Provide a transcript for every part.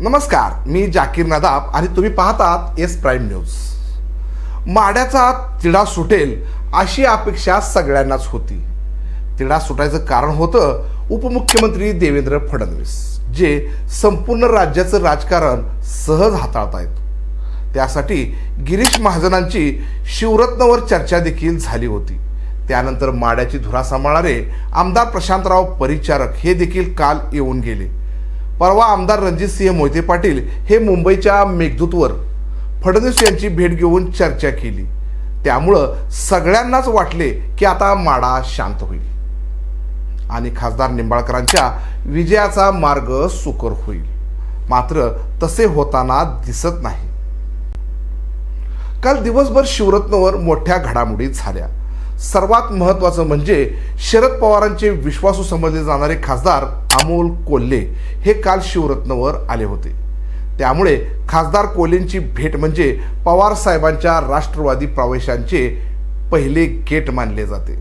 नमस्कार मी जाकीर नदाब आणि तुम्ही पाहतात एस प्राईम न्यूज माड्याचा तिढा सुटेल अशी अपेक्षा सगळ्यांनाच होती. तिढा सुटायचं कारण होतं उपमुख्यमंत्री देवेंद्र फडणवीस जे संपूर्ण राज्याचं राजकारण सहज हाताळतायत त्यासाठी गिरीश महाजनांची शिवरत्नवर चर्चा देखील झाली होती. त्यानंतर माड्याची धुरा सांभाळणारे आमदार प्रशांतराव परिचारक हे देखील काल येऊन गेले. परवा आमदार रणजितसिंह मोहिते पाटील हे मुंबईच्या मेघदूतवर फडणवीस यांची भेट घेऊन चर्चा केली. त्यामुळं सगळ्यांनाच वाटले की आता माडा शांत होईल. आणि खासदार निंबाळकरांच्या विजयाचा मार्ग सुकर होईल. मात्र तसे होताना दिसत नाही. काल दिवसभर शिवरत्नवर मोठ्या घडामोडी झाल्या. सर्वात महत्त्वाचं म्हणजे शरद पवारांचे विश्वासू समजले जाणारे खासदार अमोल कोल्हे हे काल शिवरत्नवर आले होते. त्यामुळे खासदार कोल्हेंची भेट म्हणजे पवार साहेबांच्या राष्ट्रवादी प्रवेशांचे पहिले गेट मानले जाते.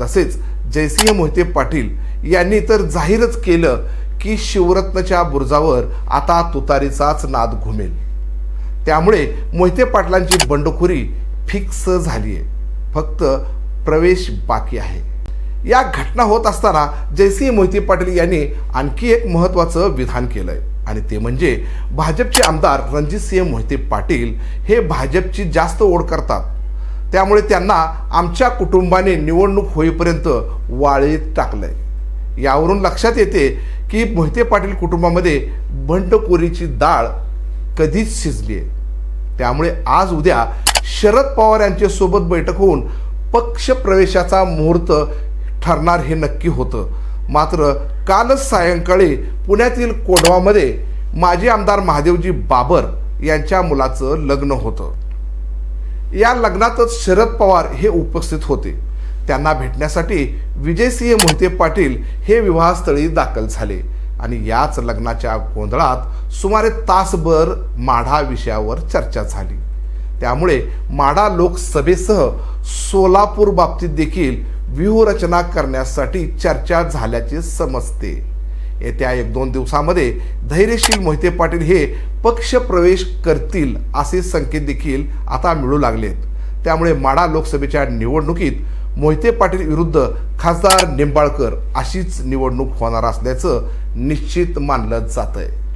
तसेच जयसिंह मोहिते पाटील यांनी तर जाहीरच केलं की शिवरत्नच्या बुर्जावर आता तुतारीचाच नाद घुमेल. त्यामुळे मोहिते पाटलांची बंडखोरी फिक्स झाली आहे फक्त प्रवेश बाकी आहे. या घटना होत असताना जयसिंह मोहिते पाटील यांनी आणखी एक महत्त्वाचं विधान केलंय. आणि ते म्हणजे भाजपचे आमदार रणजितसिंह मोहिते पाटील हे भाजपची जास्त ओढ करतात. त्यामुळे त्यांना आमच्या कुटुंबाने निवडणूक होईपर्यंत वाळीत टाकलंय. यावरून लक्षात येते की मोहिते पाटील कुटुंबामध्ये बंडखोरीची डाळ कधीच शिजली आहे त्यामुळे आज उद्या शरद पवार यांच्यासोबत बैठक होऊन पक्ष प्रवेशाचा मुहूर्त ठरणार हे नक्की होतं. मात्र कालच सायंकाळी पुण्यातील कोढवामध्ये माजी आमदार महादेवजी बाबर यांच्या मुलाचं लग्न होतं. या लग्नातच शरद पवार हे उपस्थित होते. त्यांना भेटण्यासाठी विजयसिंह मोहिते पाटील हे विवाहस्थळी दाखल झाले आणि याच लग्नाच्या गोंधळात सुमारे तासभर माढा विषयावर चर्चा झाली. त्यामुळे माडा लोकसभेसह सोलापूर बाबतीत देखील व्यूहरचना करण्यासाठी चर्चा झाल्याचे समजते. येत्या एक दोन दिवसामध्ये धैर्यशील मोहिते पाटील हे पक्ष प्रवेश करतील असे संकेत देखील आता मिळू लागलेत. त्यामुळे माडा लोकसभेच्या निवडणुकीत मोहिते पाटील विरुद्ध खासदार निंबाळकर अशीच निवडणूक होणार असल्याचं निश्चित मानलं जात आहे